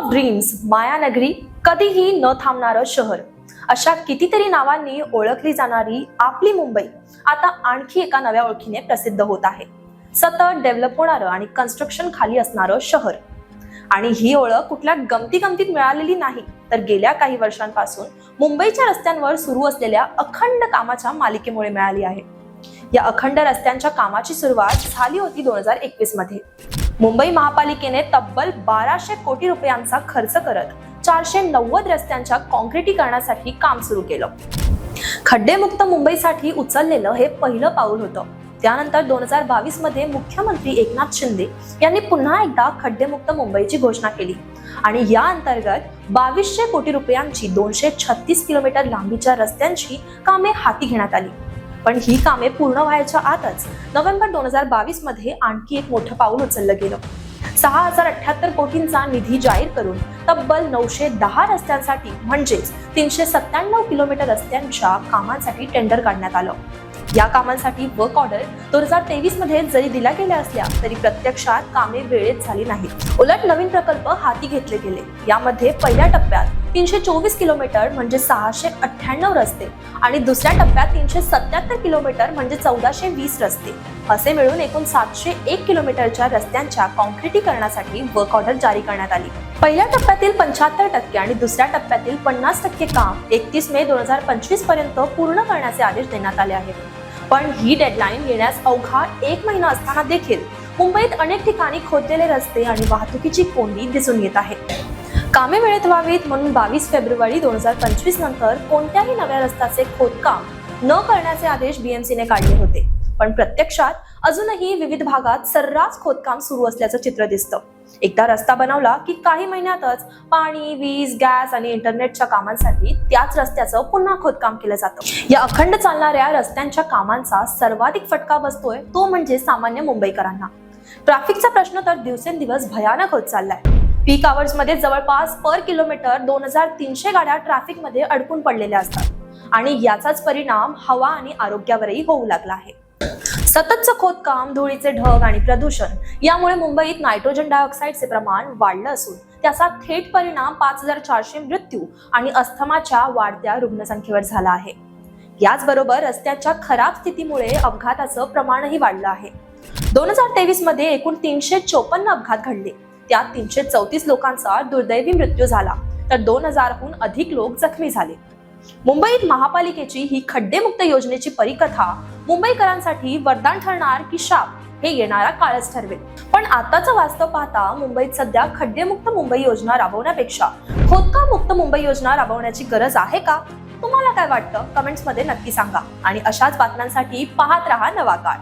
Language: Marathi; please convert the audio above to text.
ऑफ ड्रीम्स मायानगरी कधीही न थांबणारं शहर. अशा कितीतरी नावांनी ओळखली जाणारी आपली मुंबई आता आणखी एका नव्या ओळखीने प्रसिद्ध होत आहे. सतत डेव्हलप होणारं आणि कन्स्ट्रक्शन खाली असणारं शहर. आणि ही ओळख कुठल्या गमती गमतीत मिळालेली नाही तर गेल्या काही वर्षांपासून मुंबईच्या रस्त्यांवर सुरू असलेल्या अखंड कामाच्या मालिकेमुळे मिळाली आहे. या अखंड रस्त्यांच्या कामाची सुरुवात झाली होती दोन हजार एकवीसमध्ये. मुंबई महापालिकेने तब्बल बाराशे कोटी रुपयांचा खर्च करत चारशे नव्वद रस्त्यांच्या कॉन्क्रिटीकरणासाठी काम सुरू केलं. खड्डेमुक्त मुंबईसाठी उचललेलं हे पहिलं पाऊल होतं. त्यानंतर दोन हजार बावीसमध्ये मुख्यमंत्री एकनाथ शिंदे यांनी पुन्हा एकदा खड्डेमुक्त मुंबईची घोषणा केली. आणि या अंतर्गत बावीसशे कोटी रुपयांची दोनशे छत्तीस किलोमीटर लांबीच्या रस्त्यांची कामे हाती घेण्यात आली. पण ही कामे पूर्ण व्हायच्या आतच नोव्हेंबर दोन हजार बावीसमध्ये आणखी एक मोठं पाऊल उचललं गेलं. सहा हजार अठ्याहत्तर कोटींचा निधी जाहीर करून तब्बल नऊशे दहा रस्त्यांसाठी म्हणजेच तीनशे सत्त्याण्णव किलोमीटर रस्त्यांच्या कामांसाठी टेंडर काढण्यात आलं. या कामांसाठी वर्क ऑर्डर दोन हजार तेवीसमध्ये जरी दिल्या गेल्या असल्या तरी प्रत्यक्षात कामे वेळेत झाली नाहीत. उलट नवीन प्रकल्प हाती घेतले गेले. यामध्ये पहिल्या टप्प्यात तीनशे चोवीस किलोमीटर म्हणजे सहाशे अठ्ठ्याण्णव रस्ते आणि दुसऱ्या टप्प्यात तीनशे सत्याहत्तर किलोमीटर म्हणजे चौदाशे वीस रस्ते. असे मिळून एकूण सातशे एक किलोमीटरच्या रस्त्यांच्या कॉन्क्रिटीकरणासाठी वर्क ऑर्डर जारी करण्यात आली. पहिल्या टप्प्यातील पंच्याहत्तर टक्के आणि दुसऱ्या टप्प्यातील पन्नास टक्के काम एकतीस मे दोन हजार पंचवीसपर्यंत पूर्ण करण्याचे आदेश देण्यात आले आहेत. पण ही डेडलाईन येण्यास अवघा एक महिना असताना देखील मुंबईत अनेक ठिकाणी खोदलेले रस्ते आणि वाहतुकीची कोंडी दिसून येत आहे. कामे वेळेत व्हावीत म्हणून बावीस फेब्रुवारी दोन हजार पंचवीस नंतर कोणत्याही नव्या रस्त्याचे खोदकाम न करण्याचे आदेश बीएमसीने काढले होते. पण प्रत्यक्षात अजूनही विविध भागात सर्रास खोदकाम सुरू असल्याचं चित्र दिसतं. एकदा रस्ता बनवला की काही महिन्यातच पाणी वीज गॅस आणि इंटरनेटच्या कामांसाठी त्याच रस्त्याचं पुन्हा खोदकाम केलं जातं. या अखंड चालणाऱ्या रस्त्यांच्या कामांचा सर्वाधिक फटका बसतोय तो म्हणजे सामान्य मुंबईकरांना. ट्रॅफिकचा प्रश्न तर दिवसेंदिवस भयानक होत चाललाय. पीक आवर्समध्ये जवळपास पर किलोमीटर दोन हजार तीनशे गाड्या ट्रॅफिकमध्ये अडकून पडलेल्या असतात. आणि याचाच परिणाम हवा आणि आरोग्यावरही होऊ लागला आहे. सततचं खोदकाम धुळीचे ढग आणि प्रदूषण यामुळे मुंबईत नायट्रोजन डायऑक्साईडचे प्रमाण वाढलं असून त्याचा थेट परिणाम पाच हजार चारशे मृत्यू आणि अस्थमाच्या वाढत्या रुग्णसंख्येवर झाला आहे. याचबरोबर रस्त्याच्या खराब स्थितीमुळे अपघाताचं प्रमाणही वाढलं आहे. दोन हजार तेवीसमध्ये एकूण तीनशे चोपन्न अपघात घडले. त्यात तीनशे चौतीस लोकांचा दुर्दैवी मृत्यू झाला. तर दोन हजारहून अधिक लोक जखमी झाले. मुंबईत महापालिकेची ही खड्डेमुक्त योजनेची परिकथा मुंबईकरांसाठी वरदान ठरणार की शाप हे येणारा काळच ठरवेल. पण आताचं वास्तव पाहता मुंबईत सध्या खड्डेमुक्त मुंबई योजना राबवण्यापेक्षा खोदका मुक्त मुंबई योजना राबवण्याची गरज आहे का? तुम्हाला काय वाटतं? कमेंट्समध्ये नक्की सांगा. आणि अशाच बातम्यांसाठी पाहत रहा नवा काळ.